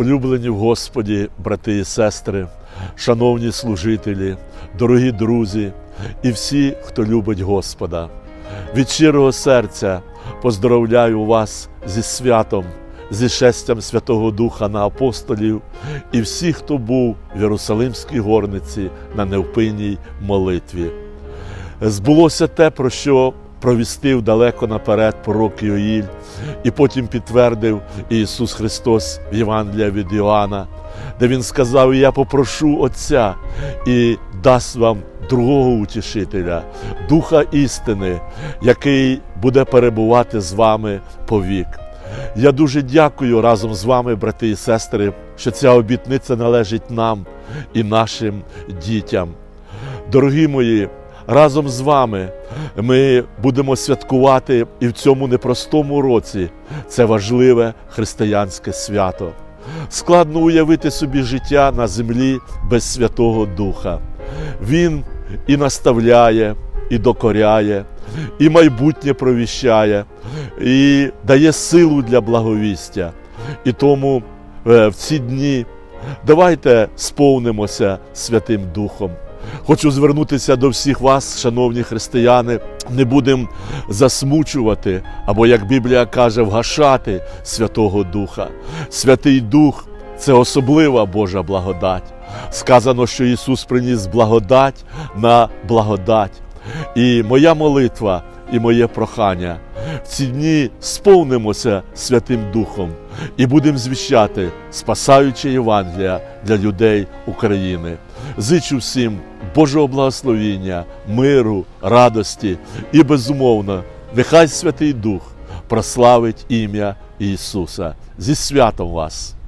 Улюблені в Господі, брати і сестри, шановні служителі, дорогі друзі і всі, хто любить Господа. Від щирого серця поздоровляю вас зі святом, зі шестям Святого Духа на апостолів і всіх, хто був в Єрусалимській горниці на невпинній молитві. Збулося те, про що провістив далеко наперед пророк Йоїль, і потім підтвердив Ісус Христос в Євангелія від Іоанна, де Він сказав: Я попрошу Отця і дасть вам другого утішителя, Духа істини, який буде перебувати з вами повік. Я дуже дякую разом з вами, брати і сестри, що ця обітниця належить нам і нашим дітям. Дорогі мої, разом з вами ми будемо святкувати і в цьому непростому році це важливе християнське свято. Складно уявити собі життя на землі без Святого Духа. Він і наставляє, і докоряє, і майбутнє провіщає, і дає силу для благовістя. І тому е, в ці дні давайте сповнимося Святим Духом. Хочу звернутися до всіх вас, шановні християни, не будемо засмучувати, або, як Біблія каже, вгашати Святого Духа. Святий Дух це особлива Божа благодать. Сказано, що Ісус приніс благодать на благодать. І моя молитва, і моє прохання в ці дні сповнимося Святим Духом і будемо звіщати спасаюче Євангелія для людей України. Зичу всім Божого благословіння, миру, радості і безумовно, нехай Святий Дух прославить ім'я Ісуса. Зі святом вас!